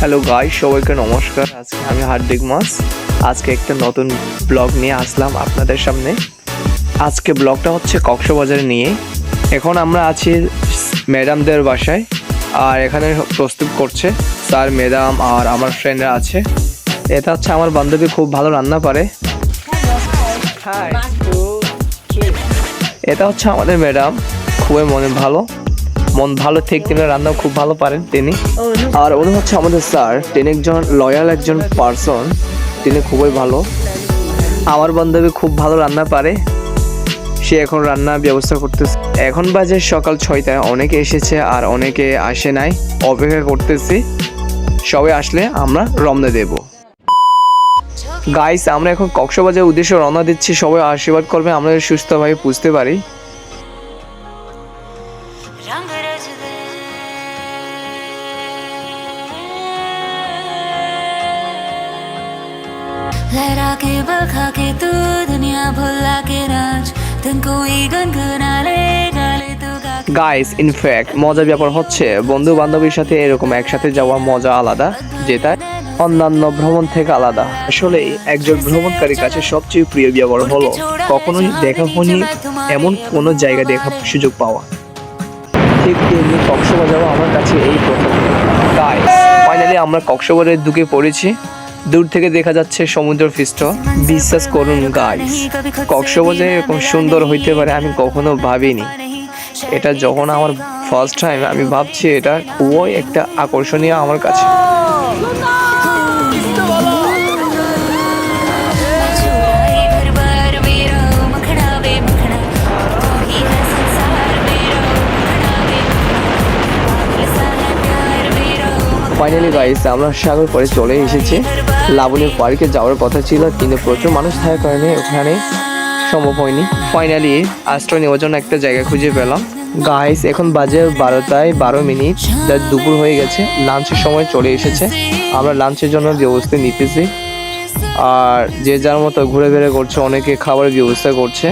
Hello guy সবাইকে নমস্কার। আজকে আমি হার্দিক মাস। আজকে একটা নতুন ব্লগ নিয়ে আসলাম আপনাদের সামনে। আজকে ব্লগটা হচ্ছে কক্সবাজারে নিয়ে। এখন আমরা আছি ম্যাডামদের বাসায় আর এখানে প্রস্তুত করছে স্যার ম্যাডাম আর আমার ফ্রেন্ডরা আছে। এটা হচ্ছে আমার বান্ধবী খুব ভালো রান্না পারে। এটা হচ্ছে আমাদের ম্যাডাম খুবই মনে ভালো। মন ভালো ঠিক তিনি রান্না খুব ভালো পারেন তিনি। আর উনি হচ্ছে আমাদের স্যার, তিনি একজন লয়াল একজন পার্সন তিনি খুবই ভালো। আমার বান্ধবী খুব ভালো রান্না পারে, সে এখন রান্না ব্যবস্থা করতেছে। এখন বাজে সকাল ছয়টায়, অনেকে এসেছে আর অনেকে আসে নাই, অপেক্ষা করতেছি। সবাই আসলে আমরা রমনা দেব। গাইস আমরা এখন কক্সবাজার উদ্দেশ্যে রওনা দিচ্ছি, সবাই আশীর্বাদ করবে, আমরা সুস্থভাবে পুষতে পারি। लहरा के बखा के तू दुनिया भुला के राज तुमको ही गुनगुना ले गाले तू गा के গাইস ইনফ্যাক্ট মজার ব্যাপার হচ্ছে বন্ধু বান্ধবীর সাথে এরকম একসাথে যাওয়া মজা আলাদা যেটা অন্যান্য ভ্রমণ থেকে আলাদা আসলে একজন ভ্রমণকারীর কাছে সবচেয়ে প্রিয় ব্যাপার হলো কখনোই দেখা হয়নি এমন কোনো জায়গা দেখার সুযোগ পাওয়া ঠিক তেমনি কক্সবাজারও আমার কাছে এই প্রথম গাইস ফাইনালি আমরা কক্সবাজারে ঢুকে পড়েছি দূর থেকে দেখা যাচ্ছে সমুদ্র পৃষ্ঠ। বিশ্বাস করুন গাইস কক্সবাজার এরকম সুন্দর হইতে পারে আমি কখনো ভাবিনি। এটা যখন আমার ফার্স্ট টাইম আমি ভাবছি এটা খুবই একটা আকর্ষণীয় আমার কাছে। ফাইনালি গাইস আমরা সাগর পরে চলে এসেছি। লাবণী পার্কে যাওয়ার কথা ছিল, কিন্তু প্রচুর মানুষ থাকার কারণে ওখানে সম্ভব হয়নি। ফাইনালি আশ্রয় নেওয়ার জন্য একটা জায়গা খুঁজে পেলাম। গাইস এখন বাজে বারোটায় বারো মিনিট, যা দুপুর হয়ে গেছে লাঞ্চের সময় চলে এসেছে। আমরা লাঞ্চের জন্য ব্যবস্থা নিতেছি। আর যে যার মতো ঘুরে বেড়ে করছে, অনেকে খাবারের ব্যবস্থা করছে।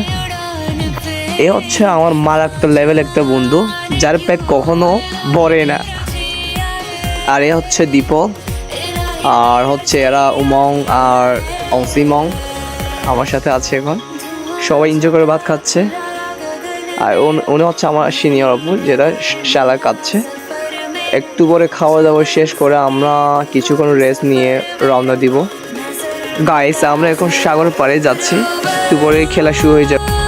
এ হচ্ছে আমার মারাত্মক লেভেল একটা বন্ধু, যার পেট কখনো ভরে না। আর এ হচ্ছে দীপক আর হচ্ছে এরা উমং আর অংসিমং আমার সাথে আছে এখন। সবাই এনজয় করে ভাত খাচ্ছে। আর উন- হচ্ছে আমার সিনিয়র আপু, যেটা শালা কাচ্ছে একটু পরে খাওয়া দাওয়া শেষ করে আমরা কিছুক্ষণ রেস্ট নিয়ে রওনা দিব। গাইস আমরা এখন সাগর পাড়ে যাচ্ছি। একটু পরে খেলা শুরু হয়ে যাবে।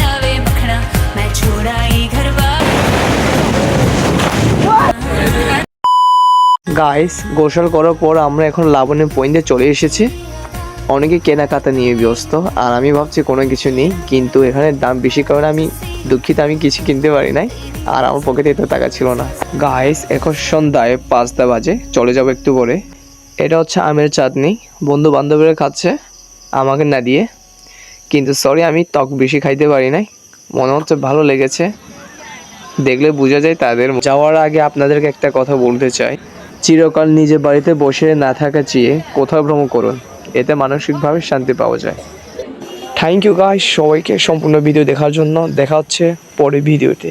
গাইস গোসল করার পর আমরা এখন লাবণের পয়েন্টে চলে এসেছি। অনেকে কেনাকাটা নিয়ে ব্যস্ত, আর আমি ভাবছি কোনো কিছু নেই, কিন্তু এখানে দাম বেশি কারণে আমি দুঃখিত, আমি কিছু কিনতে পারি নাই, আর আমার পকেটে এত টাকা ছিল না। গাইস এখন সন্ধ্যায় পাঁচটা বাজে, চলে যাব একটু পরে। এটা হচ্ছে আমের চাটনি বন্ধু বান্ধবীরা খাচ্ছে, আমাকে না দিয়ে। কিন্তু সরি আমি টক বেশি খাইতে পারি নাই। মনে হচ্ছে ভালো লেগেছে। দেখলে বোঝা যায় তাদের যাওয়ার আগে আপনাদেরকে একটা কথা বলতে চাই। চিরকাল নিজের বাড়িতে বসে না থাকা চেয়ে কোথাও ভ্রমণ করুন। এতে মানসিকভাবে শান্তি পাওয়া যায়। থ্যাংক ইউ গাইস সবাইকে সম্পূর্ণ ভিডিও দেখার জন্য। দেখা হচ্ছে পরে ভিডিওতে